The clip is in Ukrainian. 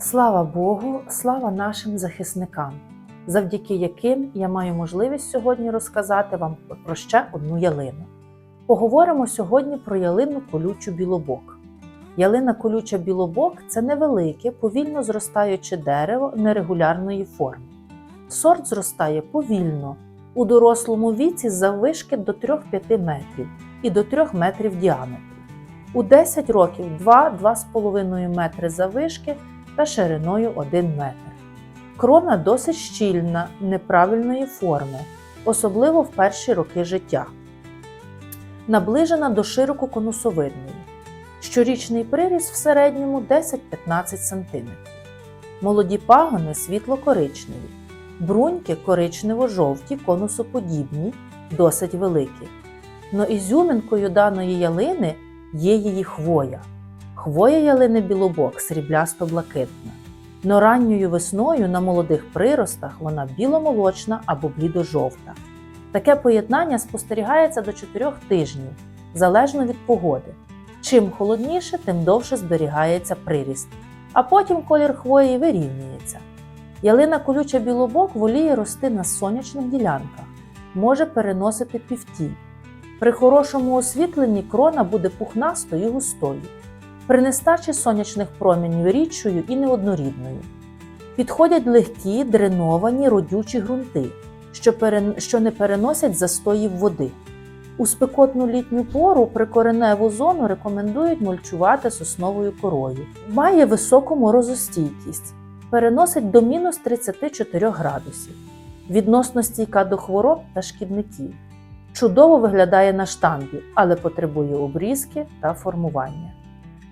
Слава Богу, слава нашим захисникам, завдяки яким я маю можливість сьогодні розказати вам про ще одну ялину. Поговоримо сьогодні про ялину колючу білобок. Ялина колюча білобок це невелике, повільно зростаюче дерево нерегулярної форми. Сорт зростає повільно, у дорослому віці заввишки до 3-5 метрів і до 3 метрів в діаметрі. У 10 років 2-2,5 метри заввишки та шириною 1 метр. Крона досить щільна, неправильної форми, особливо в перші роки життя. Наближена до ширококонусовидної. Щорічний приріст в середньому 10-15 см. Молоді пагони світло-коричневі, бруньки коричнево-жовті, конусоподібні, досить великі. Но ізюминкою даної ялини є її хвоя. Хвоя ялини білобок сріблясто-блакитна. Но ранньою весною на молодих приростах вона біломолочна або блідо-жовта. Таке поєднання спостерігається до 4 тижнів, залежно від погоди. Чим холодніше, тим довше зберігається приріст, а потім колір хвої вирівнюється. Ялина колюча білобок воліє рости на сонячних ділянках, може переносити півтій. При хорошому освітленні крона буде пухнастою густою, при нестачі сонячних промінів рідшою і неоднорідною. Підходять легкі, дреновані родючі ґрунти, що, що не переносять застоїв води. У спекотну літню пору прикореневу зону рекомендують мульчувати сосновою корою. Має високу морозостійкість, переносить до мінус 34 градусів, відносно стійка до хвороб та шкідників. Чудово виглядає на штамбі, але потребує обрізки та формування.